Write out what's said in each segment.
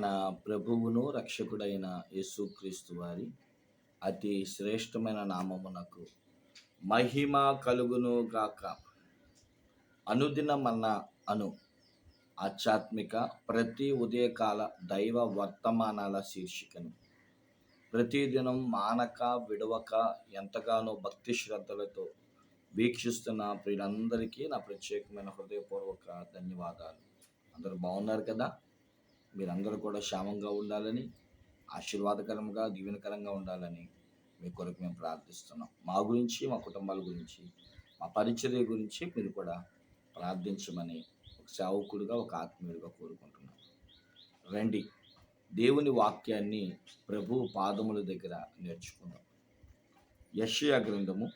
నా ప్రభువును రక్షకుడైన యేసుక్రీస్తు వారి అతి శ్రేష్టమైన నామమునకు మహిమ కలుగును గాక. అనుదిన మన అను ఆధ్యాత్మిక ప్రతి ఉదయకాల దైవ వర్తమానాల శీర్షికను. ప్రతిదినం మానక విడవక ఎంతగానో భక్తి శ్రద్ధలతో వీక్షిస్తున్న ప్రియులందరికీ నా ప్రత్యేకమైన హృదయపూర్వక ధన్యవాదాలు. అందరూ బాగున్నారు కదా? మీరందరూ కూడా క్షేమంగా ఉండాలని ఆశీర్వాదకరంగా దీవెనకరంగా ఉండాలని మీ కొరకు మేము ప్రార్థిస్తున్నాం. మా గురించి మా కుటుంబాల గురించి మా పరిచర్య గురించి మీరు కూడా ప్రార్థించమని ఒక సేవకుడిగా ఒక ఆత్మీయుడిగా కోరుకుంటున్నాం. రండి. దేవుని వాక్యాన్ని ప్రభు పాదముల దగ్గర నేర్చుకుందాం. యషయా గ్రంథము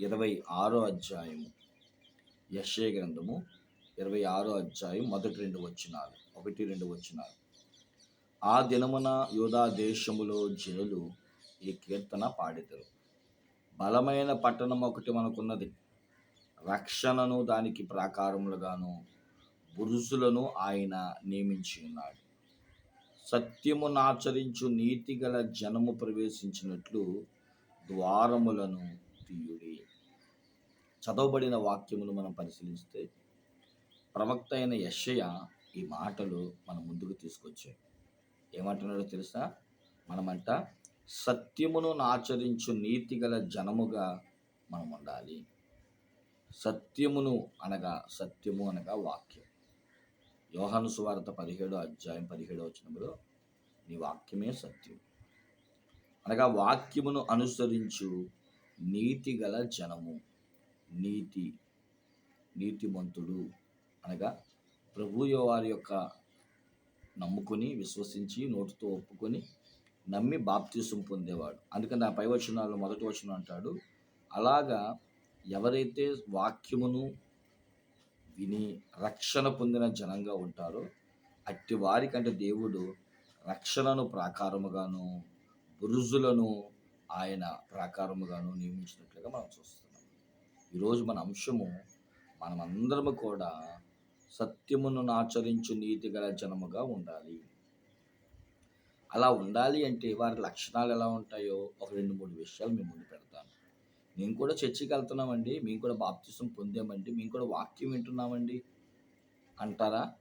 ఇరవై ఆరో అధ్యాయము. యషయ గ్రంథము ఇరవై ఆరో అధ్యాయం మొదటి రెండు వచ్చినాలు ఒకటి రెండు వచ్చినారు ఆ దినమున యోధా దేశములో జనులు ఈ కీర్తన పాడెదరు. బలమైన పట్టణం ఒకటి మనకున్నది. రక్షణను దానికి ప్రాకారములుగాను బురుసులను ఆయన నియమించి ఉన్నాడు. సత్యమును ఆచరించు నీతి గల జనము ప్రవేశించినట్లు ద్వారములను తీయుడి. చదవబడిన వాక్యమును మనం పరిశీలిస్తే ప్రవక్త అయిన యశయ ఈ మాటలు మన ముందుకు తీసుకొచ్చాయి. ఏమంటున్నాడో తెలుసా? మనమంట సత్యమును ఆచరించు నీతి గల జనముగా మనం ఉండాలి. సత్యమును అనగా సత్యము అనగా వాక్యం. యోహాను సువార్త పదిహేడో అధ్యాయం పదిహేడో వచ్చినప్పుడు నీ వాక్యమే సత్యం. అనగా వాక్యమును అనుసరించు నీతి గల జనము. నీతి నీతిమంతుడు అనగా ప్రభు వారి యొక్క నమ్ముకొని విశ్వసించి నోటితో ఒప్పుకొని నమ్మి బాప్తీసం పొందేవాడు. అందుకని ఆ పై వచనాల్లో మొదటి వచనం అంటాడు అలాగా ఎవరైతే వాక్యమును విని రక్షణ పొందిన జనంగా ఉంటారో అట్టి వారికంటే దేవుడు రక్షణను ప్రాకారముగాను బురుజులను ఆయన ప్రాకారముగాను నియమించినట్లుగా మనం చూస్తున్నాం. ఈరోజు మన అంశము మనమందరము కూడా సత్యమును ఆచరించు నీతి గల జనముగా ఉండాలి. అలా ఉండాలి అంటే వారి లక్షణాలు ఎలా ఉంటాయో ఒక రెండు మూడు విషయాలు మేము ముందు పెడతాను. మేము కూడా చర్చికి వెళ్తున్నామండి మేము కూడా బాప్తిసం పొందామండి మేము కూడా వాక్యం వింటున్నామండి. అంటారా?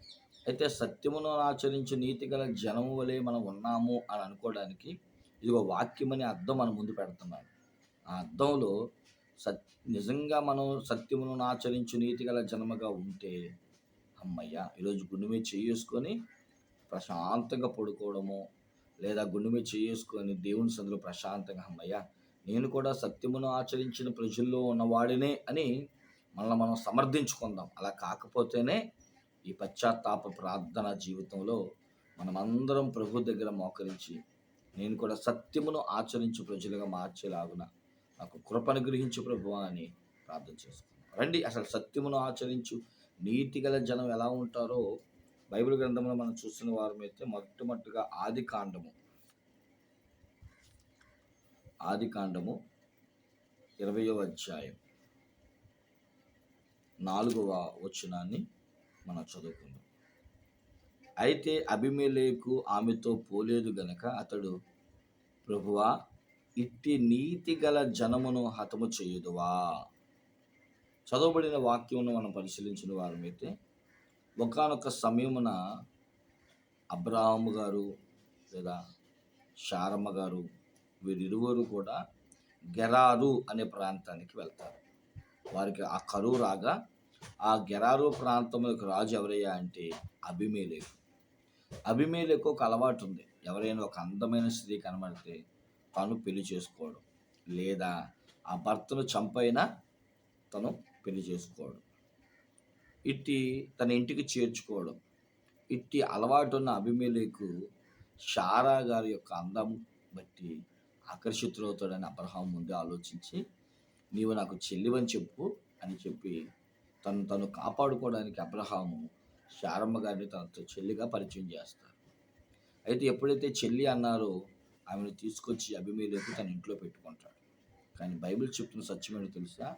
అయితే సత్యమును ఆచరించు నీతి గల జనము వలె మనం ఉన్నాము అని అనుకోవడానికి ఇదిగో వాక్యం అనే అర్థం మన ముందు పెడుతున్నాను. ఆ అర్థంలో సత్ నిజంగా మనం సత్యమును ఆచరించు నీతి గల జనముగా ఉంటే అమ్మయ్య ఈరోజు గుండె మీద చేసుకొని ప్రశాంతంగా పడుకోవడము లేదా గుండె మీద చేసుకొని దేవుని సందులో ప్రశాంతంగా అమ్మయ్య నేను కూడా సత్యమును ఆచరించిన ప్రజల్లో ఉన్నవాడినే అని మనల్ని మనం సమర్థించుకుందాం. అలా కాకపోతేనే ఈ పశ్చాత్తాప ప్రార్థన జీవితంలో మనమందరం ప్రభు దగ్గర మోకరించి నేను కూడా సత్యమును ఆచరించు ప్రజలుగా మార్చేలాగున నాకు కృపను గ్రహించు ప్రభు అని ప్రార్థన చేసుకున్నాను రండి అసలు సత్యమును ఆచరించు నీతి గల జనం ఎలా ఉంటారో బైబిల్ గ్రంథంలో మనం చూసిన వారమైతే మొట్టమొదటిగా ఆది కాండము. ఆది కాండము ఇరవయో అధ్యాయం. నాలుగవ వచనాన్ని మనం చదువుకుందాం. అయితే అభిమేలేకు ఆమెతో పోలేదు గనక అతడు ప్రభువా ఇట్టి నీతి గల జనమును హతము చేయుదువా? చదవబడిన వాక్యమును మనం పరిశీలించిన వారమైతే ఒకనొక సమయమున అబ్రాహము గారు లేదా షారమ్మ గారు వీరిరువురు కూడా గెరారు అనే ప్రాంతానికి వెళ్తారు. వారికి ఆ కరువు రాగా ఆ గెరారు ప్రాంతం యొక్క రాజు ఎవరయ్యా అంటే అభిమేలేకు అభిమేలేకు ఒక అలవాటు ఉంది. ఎవరైనా ఒక అందమైన స్త్రీ కనబడితే తను పెళ్ళి చేసుకోవడం. లేదా ఆ భర్తను చంపైనా తను పెళ్ళి చేసుకోవడం. ఇట్టి తన ఇంటికి చేర్చుకోవడం. ఇట్టి అలవాటు ఉన్న అభిమేలేకు షారా గారి యొక్క అందం బట్టి ఆకర్షితులవుతాడని అబ్రహాం ముందే ఆలోచించి నీవు నాకు చెల్లివని చెప్పు అని చెప్పి తను తను కాపాడుకోవడానికి అబ్రహాము శారమ్మ గారిని తనతో చెల్లిగా పరిచయం చేస్తారు. అయితే ఎప్పుడైతే చెల్లి అన్నారో ఆమెను తీసుకొచ్చి అభిమేలకు తన ఇంట్లో పెట్టుకుంటాడు. కానీ బైబిల్ చెప్తున్న సత్యమేంటో తెలుసా?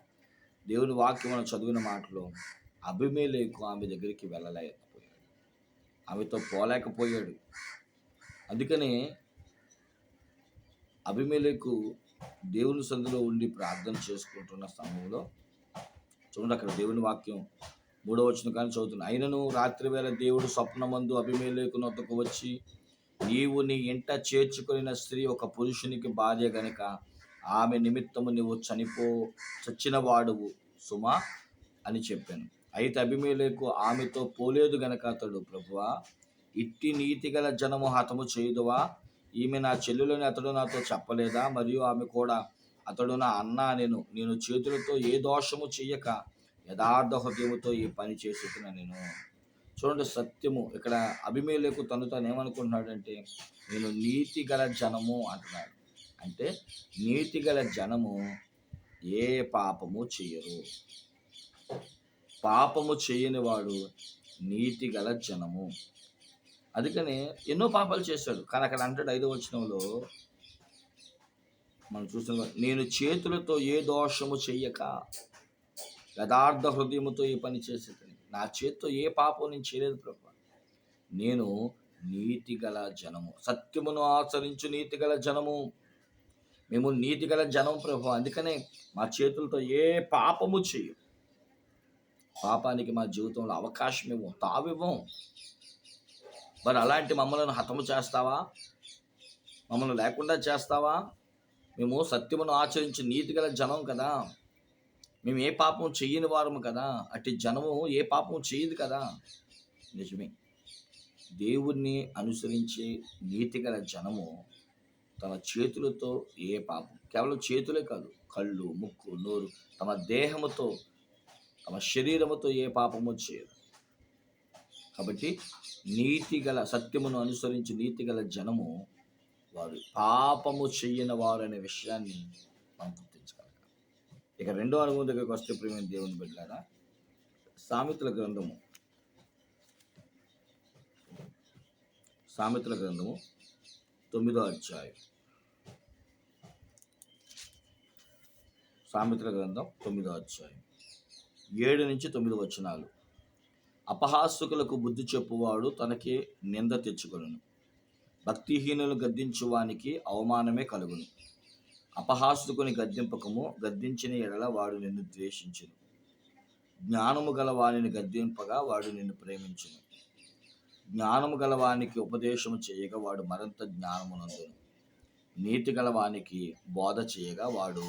దేవుని వాక్యం మనం చదివిన మాటలో అభిమేలేకు ఆమె దగ్గరికి వెళ్ళలేకపోయాడు. ఆమెతో పోలేకపోయాడు. అందుకనే అభిమేలకు దేవుని సందులో ఉండి ప్రార్థన చేసుకుంటున్న సమయంలో చూడండి అక్కడ దేవుని వాక్యం మూడో వచ్చిన కానీ చదువుతున్నా అయినను రాత్రి వేళ దేవుడు స్వప్నమందు అభిమేలేకు నొద్దకు వచ్చి నీవు నీ ఇంట చేర్చుకున్న స్త్రీ ఒక పురుషునికి భార్య గనుక ఆమె నిమిత్తము నువ్వు చనిపో చచ్చిన వాడువు సుమా అని చెప్పాను. అయితే అభిమేలేకు ఆమెతో పోలేదు గనక అతడు ప్రభువా ఇట్టి నీతి గల జనము హతము చేయుదువా? ఈమె నా చెల్లెలని అతడు నాతో చెప్పలేదా? మరియు ఆమె కూడా అతడు నా అన్న నేను నేను చేతులతో ఏ దోషము చెయ్యక యథార్థ హృదయముతో ఈ పని చేసుకున్నా నేను. చూడండి సత్యము ఇక్కడ అభిమేలకు తను తను ఏమనుకుంటున్నాడంటే నేను నీతి గల జనము అంటున్నాడు. అంటే నీతిగల జనము ఏ పాపము చేయరు. పాపము చేయని వాడు నీతిగల జనము. అందుకని ఎన్నో పాపాలు చేశాడు కానీ అక్కడ అంటాడు ఐదో వచనంలో మనం చూస్తున్నాం నేను చేతులతో ఏ దోషము చెయ్యక యథార్థ హృదయముతో ఈ పని చేసేది నా చేతితో ఏ పాపం నేను చేయలేదు ప్రభు. నేను నీతిగల జనము. సత్యమును ఆచరించు నీతి గల జనము. మేము నీతి గల జనం ప్రభు. అందుకనే మా చేతులతో ఏ పాపము చెయ్యం పాపానికి మా జీవితంలో అవకాశం ఇవ్వం. తావివ్వం. మరి అలాంటి మమ్మల్ని హతము చేస్తావా? మమ్మల్ని లేకుండా చేస్తావా? మేము సత్యమును ఆచరించి నీతి గల జనం కదా. మేము ఏ పాపం చెయ్యని వారము కదా. అట్టి జనము ఏ పాపం చేయదు కదా. నిజమే. దేవుణ్ణి అనుసరించే నీతి గల జనము తన చేతులతో ఏ పాపం? కేవలం చేతులే కాదు కళ్ళు ముక్కు నోరు తమ దేహముతో తమ శరీరముతో ఏ పాపము చేయదు. కాబట్టి నీతి గల సత్యమును అనుసరించి నీతి గల జనము వారు పాపము చెయ్యని వారు అనే విషయాన్ని మనం గుర్తించగలగాలి. ఇక రెండో అనుభవం దగ్గరకు వస్తే ప్రేమ దేవుని బిడ్డారా సామెతల గ్రంథము. సామెతల గ్రంథము తొమ్మిదో అధ్యాయం. సామెతల గ్రంథం తొమ్మిదో అధ్యాయం. ఏడు నుంచి తొమ్మిది వచనాలు. అపహాసుకులకు బుద్ధి చెప్పువాడు తనకి నింద తెచ్చుకొను భక్తిహీనులు గద్దించువానికి అవమానమే కలుగును. అపహాసుకుని గద్దింపకము గద్దించిన ఎడల వాడు నిన్ను ద్వేషించును. జ్ఞానము గల వాడిని గద్దింపగా వాడు నిన్ను ప్రేమించును. జ్ఞానము గలవానికి ఉపదేశము చేయగా వాడు మరింత జ్ఞానమునందును. నీతి గలవానికి బోధ చేయగా వాడు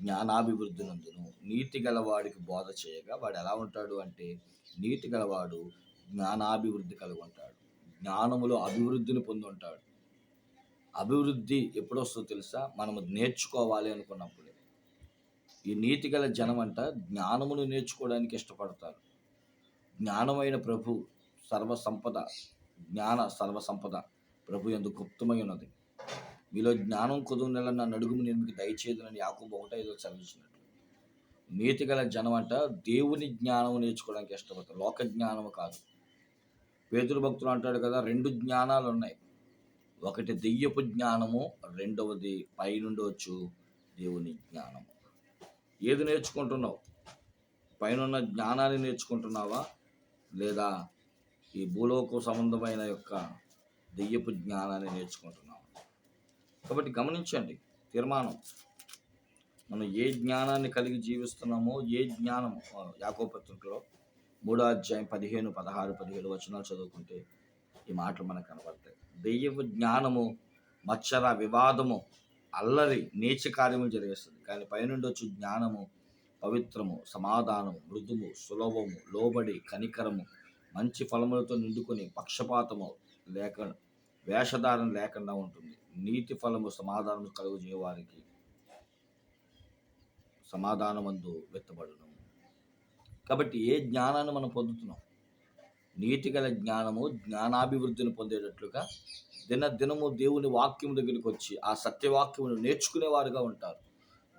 జ్ఞానాభివృద్ధి నందును నీతి గలవాడికి బోధ చేయగా వాడు ఎలా ఉంటాడు అంటే నీతి గలవాడు జ్ఞానాభివృద్ధి కలిగి ఉంటాడు జ్ఞానములో అభివృద్ధిని పొంది ఉంటాడు అభివృద్ధి ఎప్పుడు వస్తుందో తెలుసా? మనము నేర్చుకోవాలి అనుకున్నప్పుడే. ఈ నీతి గల జనం అంట జ్ఞానమును నేర్చుకోవడానికి ఇష్టపడతారు. జ్ఞానమైన ప్రభు సర్వసంపద జ్ఞాన సర్వసంపద ప్రభు ఎందుకు గుప్తమై ఉన్నది మీలో జ్ఞానం కుదురు నెల నా నడుగుము నేను మీకు దయచేదనని యాకూబు ఒకటో ఏదో చదివించినట్టు నీతి గల జనం అంట దేవుని జ్ఞానం నేర్చుకోవడానికి ఇష్టపడతారు. లోక జ్ఞానము కాదు. పేదరు భక్తులు అంటాడు కదా రెండు జ్ఞానాలు ఉన్నాయి. ఒకటి దెయ్యపు జ్ఞానము రెండవది పైనుండవచ్చు దేవుని జ్ఞానము. ఏది నేర్చుకుంటున్నావు? పైన జ్ఞానాన్ని నేర్చుకుంటున్నావా? లేదా ఈ భూలోక సంబంధమైన యొక్క దెయ్యపు జ్ఞానాన్ని నేర్చుకుంటున్నాం. కాబట్టి గమనించండి తీర్మానం. మనం ఏ జ్ఞానాన్ని కలిగి జీవిస్తున్నామో ఏ జ్ఞానం యాకోపత్రికలో మూడో అధ్యాయం పదిహేను పదహారు పదిహేడు వచనాలు చదువుకుంటే ఈ మాటలు మనకు కనబడతాయి. దెయ్యపు జ్ఞానము మచ్చర వివాదము అల్లరి నీచ కార్యములు జరిగేస్తుంది. కానీ పైనుండి వచ్చి జ్ఞానము పవిత్రము సమాధానము మృదుము సులభము లోబడి కనికరము మంచి ఫలములతో నిండుకొని పక్షపాతము లేక వేషధారణ లేకుండా ఉంటుంది. నీతి ఫలము సమాధానము కలుగు చేయవారికి సమాధానమందు వెత్తబడును. కాబట్టి ఏ జ్ఞానాన్ని మనం పొందుతున్నాం? నీతి గల జ్ఞానము జ్ఞానాభివృద్ధిని పొందేటట్లుగా దిన దినము దేవుని వాక్యం దగ్గరికి వచ్చి ఆ సత్యవాక్యమును నేర్చుకునేవారుగా ఉంటారు.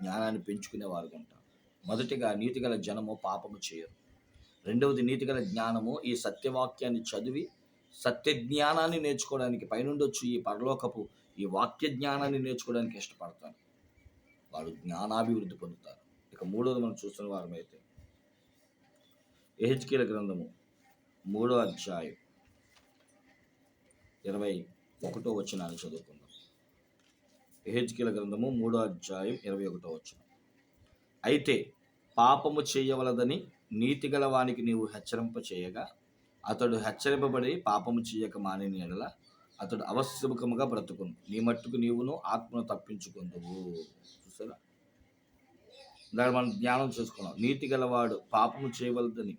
జ్ఞానాన్ని పెంచుకునేవారుగా ఉంటారు. మొదటిగా నీతిగల జనము పాపము చేయరు. రెండవది నీతిగల జ్ఞానము. ఈ సత్యవాక్యాన్ని చదివి సత్య జ్ఞానాన్ని నేర్చుకోవడానికి పైనుండొచ్చు ఈ పరలోకపు ఈ వాక్య జ్ఞానాన్ని నేర్చుకోవడానికి ఇష్టపడతారు వారు జ్ఞానాభివృద్ధి పొందుతారు. ఇక మూడోది మనం చూస్తున్న వారమైతే ఎహెచ్కేల గ్రంథము మూడో అధ్యాయం ఇరవై ఒకటో వచనాన్ని చదువుకుందాం. ఎహెచ్కేల గ్రంథము మూడో అధ్యాయం ఇరవై ఒకటో వచనం. అయితే పాపము చేయవలదని నీతిగల వానికి నీవు హెచ్చరింప చేయగా అతడు హెచ్చరింపబడి పాపము చేయక మానిన ఎడల అతడు అవశ్యముఖముగా బ్రతుకును. నీ మట్టుకు నీవును ఆత్మను తప్పించుకుందువు. చూసారా? దాన్ని మనం జ్ఞానం చేసుకున్నాం. నీతి గలవాడు పాపము చేయవలదని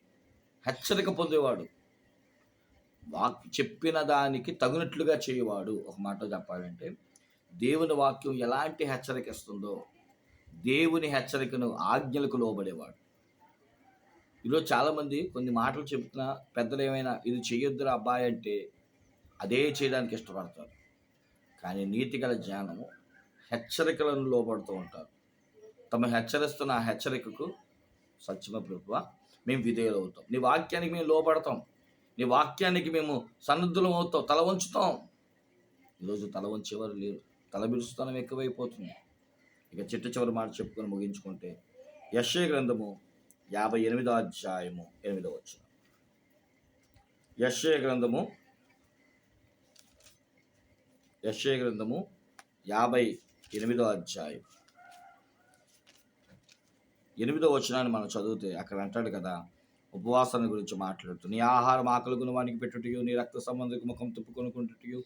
హెచ్చరిక పొందేవాడు. వాక్ చెప్పిన దానికి తగినట్లుగా చేయవాడు. ఒక మాట చెప్పాలంటే దేవుని వాక్యం ఎలాంటి హెచ్చరిక ఇస్తుందో దేవుని హెచ్చరికను ఆజ్ఞలకు లోబడేవాడు. ఈరోజు చాలామంది కొన్ని మాటలు చెబుతున్నా పెద్దలు ఏమైనా ఇది చేయొద్దురా అబ్బాయి అంటే అదే చేయడానికి ఇష్టపడతారు. కానీ నీతి గల జ్ఞానము హెచ్చరికలను లోపడుతూ ఉంటారు. తమ హెచ్చరిస్తున్న ఆ హెచ్చరికకు సత్యమ ప్రభువ మేము విధేయులు అవుతాం. నీ వాక్యానికి మేము లోపడతాం నీ వాక్యానికి మేము సన్నద్ధులం అవుతాం. తల వంచుతాం. ఈరోజు తల వంచేవారు లేరు. తల బిరుస్తానం ఎక్కువైపోతుంది. ఇక చిట్ట చివరి మాట చెప్పుకొని ముగించుకుంటే యశ్య గ్రంథము యాభై ఎనిమిదో అధ్యాయము ఎనిమిదో వచ్చిన యశ్య గ్రంథము యశ్య గ్రంథము యాభై ఎనిమిదో అధ్యాయం. ఎనిమిదో వచనాన్ని మనం చదివితే అక్కడ అంటాడు కదా ఉపవాసాన్ని గురించి మాట్లాడుతూ నీ ఆహారం ఆకలి వానికి పెట్టుటయు నీ రక్త సంబంధికి ముఖం తిప్పుకొనుకుంటుటయు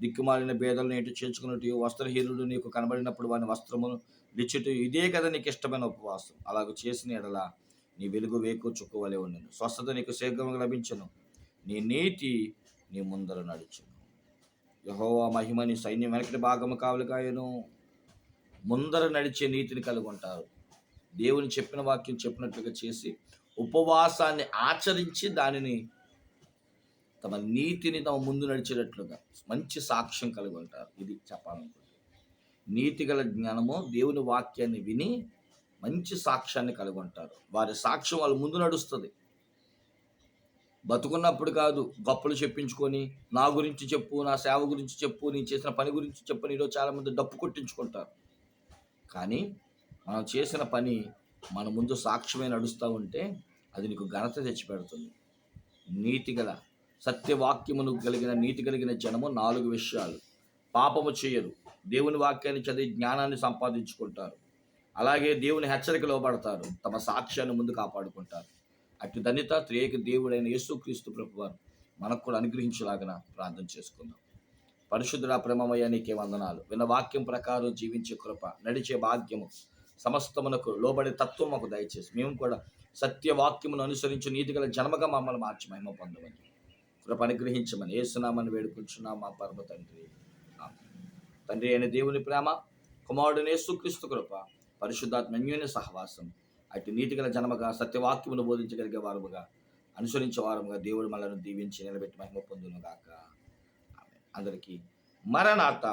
దిక్కుమాలిన భేదలను ఏంటి చేర్చుకున్నట్టు వస్త్రహీనుడు నీకు కనబడినప్పుడు వాని వస్త్రమును లిచ్చుట ఇదే కదా నీకు ఇష్టమైన ఉపవాసం. అలాగ చేసిన ఎడల నీ వెలుగు వేకు చుక్కువలే ఉండను. స్వస్థత నీకు శీఘ్రంగా లభించను. నీ నీతి నీ ముందర నడుచును. యహోవా మహిమ నీ సైన్యం వెనకటి భాగము కావలి కాయను ముందర నడిచే నీతిని కలిగి ఉంటారు దేవుని చెప్పిన వాక్యం చెప్పినట్లుగా చేసి ఉపవాసాన్ని ఆచరించి దానిని తమ నీతిని తమ ముందు నడిచేటట్లుగా మంచి సాక్ష్యం కలిగి ఉంటారు ఇది చెప్పాలనుకుంటున్నాను. నీతి గల జ్ఞానము దేవుని వాక్యాన్ని విని మంచి సాక్ష్యాన్ని కలిగి ఉంటారు వారి సాక్ష్యం వాళ్ళ ముందు నడుస్తుంది. బతుకున్నప్పుడు కాదు గొప్పలు చెప్పించుకొని నా గురించి చెప్పు నా సేవ గురించి చెప్పు నేను చేసిన పని గురించి చెప్పు నీలో చాలామంది డప్పు కొట్టించుకుంటారు. కానీ మనం చేసిన పని మన ముందు సాక్ష్యమే నడుస్తూ ఉంటే అది నీకు ఘనత తెచ్చిపెడుతుంది. నీతి గల సత్యవాక్యమును కలిగిన నీతి కలిగిన జనము నాలుగు విషయాలు. పాపము చేయరు. దేవుని వాక్యాన్ని చదివి జ్ఞానాన్ని సంపాదించుకుంటారు. అలాగే దేవుని హెచ్చరిక లోపడతారు తమ సాక్ష్యాన్ని ముందు కాపాడుకుంటారు. అటు ధన్యత త్రియేక దేవుడైన యేసుక్రీస్తు ప్రభువారు మనకు కూడా అనుగ్రహించేలాగా ప్రార్థన చేసుకుందాం. పరిశుద్ధుడ ప్రేమమయ్య నీకే వందనాలు. విన్న వాక్యం ప్రకారం జీవించే కృప నడిచే భాగ్యము సమస్తమునకు లోబడే తత్వం మాకు దయచేసి మేము కూడా సత్యవాక్యమును అనుసరించి నీతిగల జన్మగా మమ్మల్ని మార్చి మహిమ పొందమని కృప అనుగ్రహించమని ఏసునామని వేడుకుంటున్నాం మా పరమ తండ్రి. తండ్రి అయిన దేవుని ప్రేమ కుమారుడు యేసుక్రీస్తు కృప పరిశుద్ధాత్మ అన్యోన్య సహవాసం. అటు నీతిగల జనముగా సత్యవాక్యమును బోధించగలిగే వారముగా అనుసరించే వారముగా దేవుడు మనల్ని దీవించి నిలబెట్టి మహిమ పొందును గాక అందరికీ మరణాత